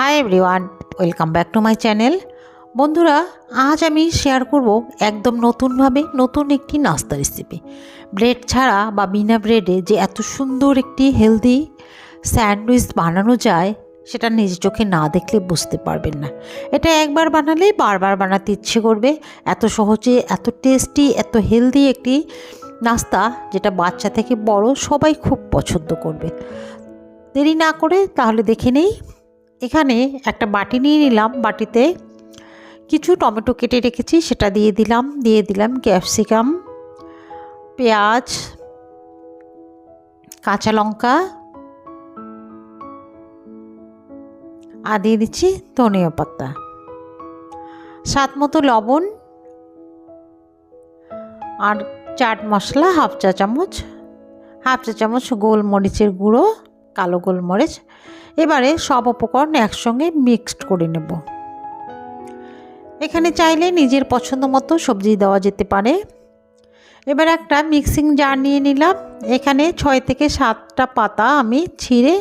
Hi everyone welcome back to my channel বন্ধুরা, আজ আমি শেয়ার করব একদম নতুনভাবে নতুন একটি নাস্তা রেসিপি ব্রেড ছাড়া বা বিনা ব্রেডে যে এত সুন্দর একটি হেলদি স্যান্ডউইচ বানানো যায়, সেটা নিজ চোখে না দেখলে বুঝতে পারবেন না। এটা একবার বানালে বারবার বানাতে ইচ্ছে করবে। এত সহজে, এত টেস্টি এত হেলদি একটি নাস্তা, যেটা বাচ্চা থেকে বড় সবাই খুব পছন্দ করবে। দেরি না করে তাহলে দেখে নেই। এখানে একটা বাটি নিয়ে নিলাম। বাটিতে কিছু টমেটো কেটে রেখেছি, সেটা দিয়ে দিলাম। দিয়ে দিলাম ক্যাপসিকাম, পেঁয়াজ, কাঁচা লঙ্কা, আর দিয়ে দিচ্ছি ধনিয়া পাতা। স্বাদ মতো লবণ আর চাট মশলা হাফ চা চামচ, হাফ চা চামচ গোলমরিচের গুঁড়ো, কালো গোলমরিচ এবারে সব উপকরণ একসঙ্গে মিক্সড করে নেব। এখানে চাইলে নিজের পছন্দ মতো সবজি দেওয়া যেতে পারে। এবার একটা মিক্সিং জার নিয়ে নিলাম। এখানে ছয় থেকে সাতটা পাতা আমি ছিঁড়ে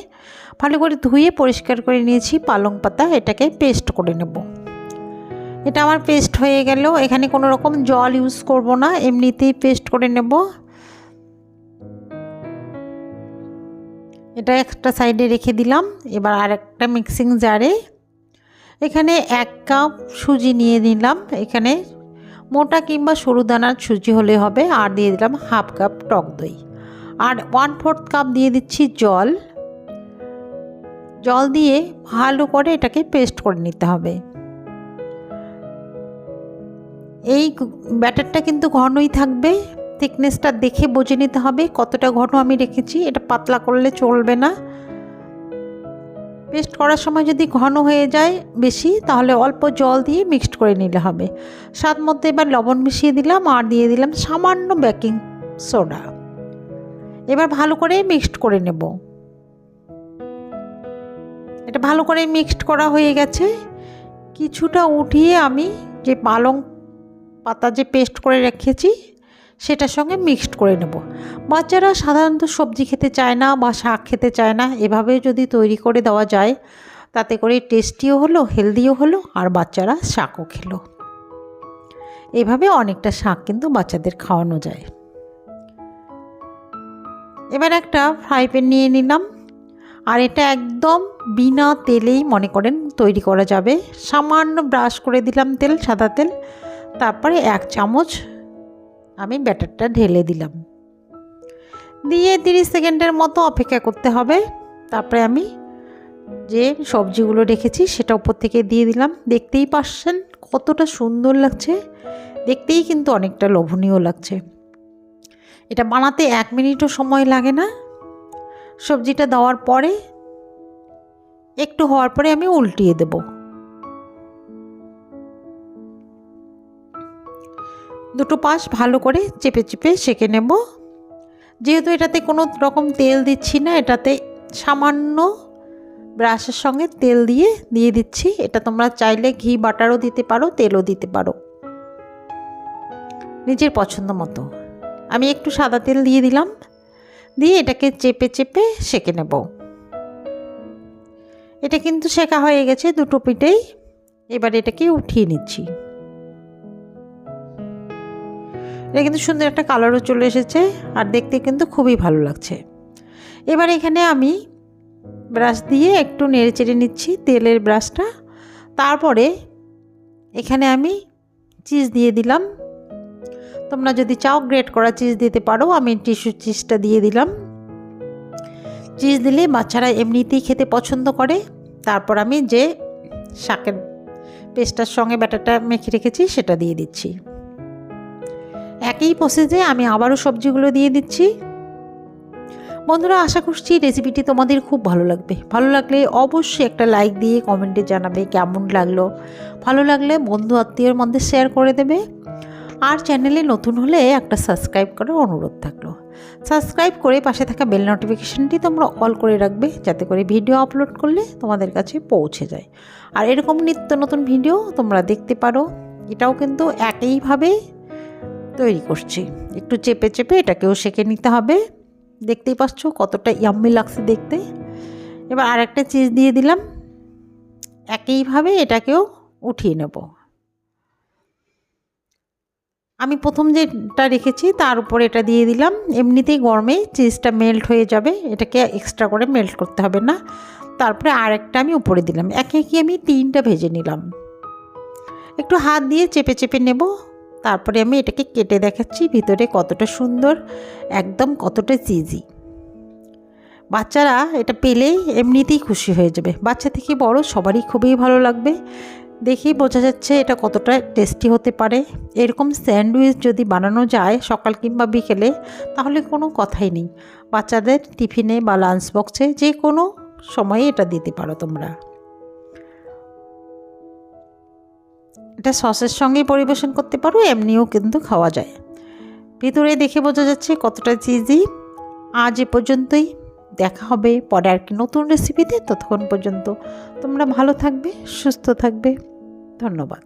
ভালো করে ধুয়ে পরিষ্কার করে নিয়েছি পালং পাতা। এটাকে পেস্ট করে নেব। এটা আমার পেস্ট হয়ে গেল। এখানে কোনো রকম জল ইউজ করব না। এমনিতেই পেস্ট করে নেব। এটা একটা সাইডে রেখে দিলাম। এবার আর একটা মিক্সিং জারে এখানে এক কাপ সুজি নিয়ে নিলাম। এখানে মোটা কিংবা সরু দানার সুজি হলে হবে। আর দিয়ে দিলাম হাফ কাপ টক দই। আর ওয়ান ফোর্থ কাপ দিয়ে দিচ্ছি জল। জল দিয়ে ভালো করে এটাকে পেস্ট করে নিতে হবে। এই ব্যাটারটা কিন্তু ঘনই থাকবে। থিকনেসটা দেখে বুঝে নিতে হবে কতটা ঘন আমি রেখেছি। এটা পাতলা করলে চলবে না। পেস্ট করার সময় যদি ঘন হয়ে যায় বেশি, তাহলে অল্প জল দিয়ে মিক্সড করে নিলে হবে। স্বাদ মধ্যে এবার লবণ মিশিয়ে দিলাম আর দিয়ে দিলাম সামান্য বেকিং সোডা এবার ভালো করে মিক্সড করে নেব। এটা ভালো করে মিক্সড করা হয়ে গেছে। কিছুটা উঠিয়ে আমি যে পালং পাতা যে পেস্ট করে রেখেছি সেটার সঙ্গে মিক্সড করে নেব। বাচ্চারা সাধারণত সবজি খেতে চায় না বা শাক খেতে চায় না, এভাবে যদি তৈরি করে দেওয়া যায়, তাতে করে টেস্টিও হলো, হেলদিও হলো, আর বাচ্চারা শাকও খেলো। এভাবে অনেকটা শাক কিন্তু বাচ্চাদের খাওয়ানো যায়। এবার একটা ফ্রাই প্যান নিয়ে নিলাম। আর এটা একদম বিনা তেলেই মনে করেন তৈরি করা যাবে। সামান্য ব্রাশ করে দিলাম তেল, সাদা তেল। তারপরে এক চামচ আমি ব্যাটারটা ঢেলে দিলাম। দিয়ে তিরিশ সেকেন্ডের মতো অপেক্ষা করতে হবে। তারপরে আমি যে সবজিগুলো রেখেছি সেটা উপর থেকে দিয়ে দিলাম। দেখতেই পাচ্ছেন কতটা সুন্দর লাগছে। দেখতেই কিন্তু অনেকটা লোভনীয় লাগছে। এটা বানাতে এক মিনিটও সময় লাগে না। সবজিটা দেওয়ার পরে, একটু হওয়ার পরে আমি উল্টিয়ে দেবো। দুটো পাশ ভালো করে চেপে চেপে সেঁকে নেব। যেহেতু এটাতে কোনো রকম তেল দিচ্ছি না, এটাতে সামান্য ব্রাশের সঙ্গে তেল দিয়ে দিয়ে দিচ্ছি। এটা তোমরা চাইলে ঘি, বাটারও দিতে পারো, তেলও দিতে পারো। নিজের পছন্দ মতো। আমি একটু সাদা তেল দিয়ে দিলাম। দিয়ে এটাকে চেপে চেপে সেঁকে নেব। এটা কিন্তু শেখা হয়ে গেছে দুটো পিঠেই। এবার এটাকে উঠিয়ে নিচ্ছি। এটা কিন্তু সুন্দর একটা কালারও চলে এসেছে আর দেখতে কিন্তু খুবই ভালো লাগছে। এবার এখানে আমি ব্রাশ দিয়ে একটু নেড়ে চেড়ে নিচ্ছি তেলের ব্রাশটা। তারপরে এখানে আমি চিজ দিয়ে দিলাম। তোমরা যদি চাও গ্রেট করা চিজ দিতে পারো, আমি টিস্যু চিজটা দিয়ে দিলাম। চিজ দিলে বাচ্চারা এমনিতেই খেতে পছন্দ করে। তারপর আমি যে শাকের পেস্টার সঙ্গে ব্যাটারটা মেখে রেখেছি, সেটা দিয়ে দিচ্ছি। একই প্রসেসে আমি আবারও সবজিগুলো দিয়ে দিচ্ছি। বন্ধুরা, আশা করছি রেসিপিটি তোমাদের খুব ভালো লাগবে। ভালো লাগলে অবশ্যই একটা লাইক দিয়ে কমেন্টে জানাবে কেমন লাগল। ভালো লাগলে বন্ধু আত্মীয়ের মধ্যে শেয়ার করে দেবে। আর চ্যানেলে নতুন হলে একটা সাবস্ক্রাইব করার অনুরোধ থাকল। সাবস্ক্রাইব করে পাশে থাকা বেল নোটিফিকেশানটি তোমরা অল করে রাখবে, যাতে করে ভিডিও আপলোড করলে তোমাদের কাছে পৌঁছে যায়। আর এরকম নিত্য নতুন ভিডিও তোমরা দেখতে পারো। এটাও কিন্তু একইভাবে তৈরি করছি। একটু চেপে চেপে এটাকেও সেঁকে নিতে হবে। দেখতেই পাচ্ছ কতটা ইয়াম্মি লাগছে দেখতে। এবার আর একটা চিজ দিয়ে দিলাম। একইভাবে এটাকেও উঠিয়ে নেব। আমি প্রথম যেটা রেখেছি তার উপরে এটা দিয়ে দিলাম। এমনিতেই গরমে চিজটা মেল্ট হয়ে যাবে। এটাকে এক্সট্রা করে মেল্ট করতে হবে না। তারপরে আরেকটা আমি উপরে দিলাম। একে একে আমি তিনটা ভেজে নিলাম। একটু হাত দিয়ে চেপে চেপে নেব। তারপরে আমি এটাকে কেটে দেখাচ্ছি ভিতরে কতটা সুন্দর, একদম কতটা চিজি বাচ্চারা এটা পেলেই এমনিতেই খুশি হয়ে যাবে। বাচ্চা থেকে বড় সবারই খুবই ভালো লাগবে। দেখেই বোঝা যাচ্ছে এটা কতটা টেস্টি হতে পারে। এরকম স্যান্ডউইচ যদি বানানো যায় সকাল কিংবা বিকেলে, তাহলে কোনো কথাই নেই। বাচ্চাদের টিফিনে বা লাঞ্চ বক্সে যে কোনো সময়ে এটা দিতে পারো তোমরা। এটা সসের সঙ্গেই পরিবেশন করতে পারো, এমনিও কিন্তু খাওয়া যায়। ভিতরে দেখে বোঝা যাচ্ছে কতটা চিজি আজ এ পর্যন্তই। দেখা হবে পরে আর কি নতুন রেসিপিতে ততক্ষণ পর্যন্ত তোমরা ভালো থাকবে, সুস্থ থাকবে। ধন্যবাদ।